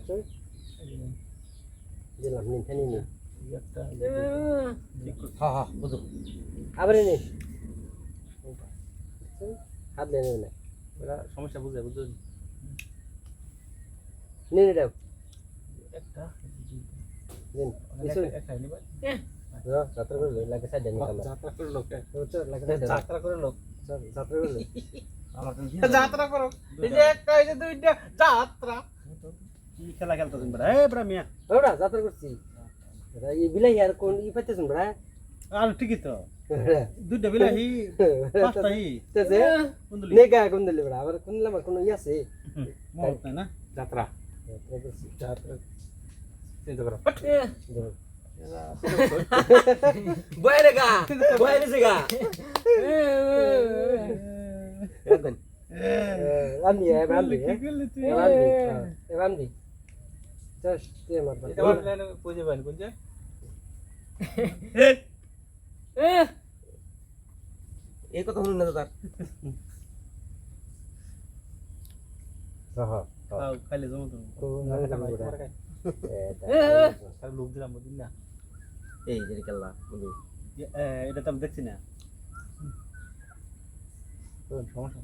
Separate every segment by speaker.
Speaker 1: বুঝছ দিলাম নিন ফেনি নিন
Speaker 2: একটা
Speaker 1: হ্যাঁ হ্যাঁ বুঝো আবার নিন হাত দিয়ে না
Speaker 2: ওরা সমস্যা বুঝে বুঝুন
Speaker 1: নিন এটা
Speaker 2: একটা
Speaker 1: নিন কিছু
Speaker 2: একটা নিবা
Speaker 1: যাত্রা করলে লাগে সাইড নিন
Speaker 2: যাত্রা করে লোকে
Speaker 1: বুঝছ লাগে সাইড
Speaker 2: যাত্রা করে লোক
Speaker 1: যাত্রা
Speaker 2: করো এই যে একটা এই যে দুইটা যাত্রা কি খেলা খেলতো তুমি বড় এই বড় মিয়া
Speaker 1: ওরা যাত্রা করছি এই বিলাই আর কোন ই পাইতেছেন বড়া
Speaker 2: আর ঠিকই তো দুইটা বিলাহি পাঁচটাই
Speaker 1: তেছে
Speaker 2: কুন্দুলি
Speaker 1: নেগা কোন দিলে বড়া আবার কোন লামা কোন ই আছে
Speaker 2: মত নাই না যাত্রা
Speaker 1: যাত্রা করছি
Speaker 2: যাত্রা চিন্তা করো
Speaker 1: দেখো।
Speaker 3: বাইরে গা বাইরে সে গা
Speaker 1: একদম রান্দি এ রান্দি এ এ মারবা
Speaker 2: এবার লাইনে কোন যে
Speaker 3: কথা না তার।
Speaker 1: হ্যাঁ
Speaker 2: খাও খাইলে জমা তো লোক দিলাম বুঝলি না।
Speaker 3: এই যে কেল্লা
Speaker 2: এটা তো আমি দেখছি না। সমস্যা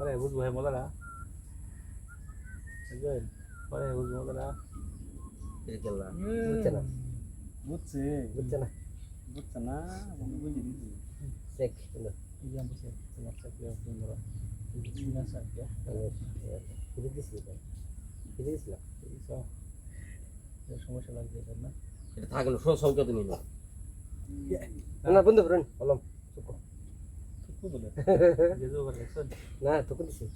Speaker 2: আরে বুঝব হ্যাঁ মজাটা। বুঝলেন পরে বুঝব
Speaker 3: কেল্লা
Speaker 1: বুঝছে না
Speaker 2: বুঝছে
Speaker 1: বুঝছে না
Speaker 2: বুঝছে না বুঝি দিছি
Speaker 1: চেক
Speaker 2: যে আমি বুঝছি তোমার সাথে সুন্দর না সাথে
Speaker 1: ফিরে দিছি ফিরে দিছিলাম
Speaker 2: সমস্যা লাগছে এটা না
Speaker 3: এটা থাকল সব সংকেত নিল
Speaker 1: না বন্ধু ফ্রেন্ড বললাম না তোকে দিছি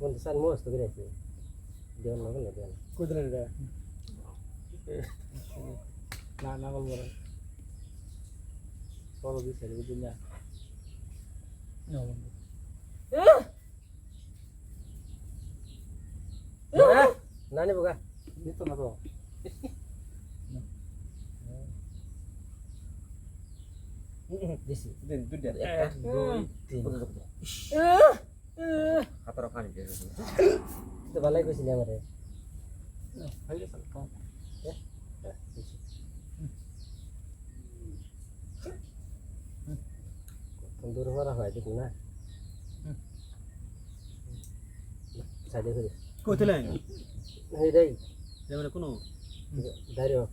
Speaker 1: বন্ধু স্যার মস্ত করে আছে দেওয়ার লাগে না দেওয়ার
Speaker 2: কোথায় এটা না না বলব না সরো দিছে বুঝলি না
Speaker 1: না নিবো গা
Speaker 2: নিতো না
Speaker 3: হাতারা দিয়েছে।
Speaker 1: তো ভালোই কইছিলি আমারে দূর করা হয় দেখুন না সাইডে করে
Speaker 2: কোথায়
Speaker 1: এইটাই
Speaker 2: কোনো
Speaker 1: দাঁড়িয়ে
Speaker 2: কথা দিয়ে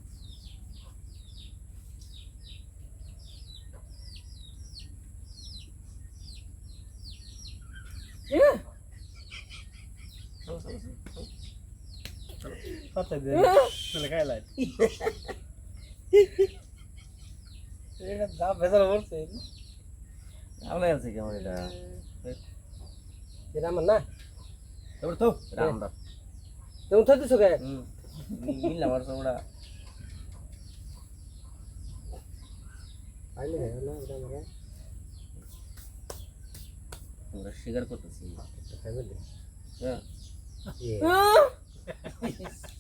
Speaker 2: তাহলে খাই লাই এটা যা ভেজাল করছে
Speaker 3: আলাই আছে কি আমার
Speaker 1: না
Speaker 3: এবার তো আমরা
Speaker 1: তুমি তো দিছো কে
Speaker 3: মিললাম আর সব ওরা
Speaker 1: আইলে না আমার
Speaker 3: স্বীকার করতেছি। হ্যাঁ।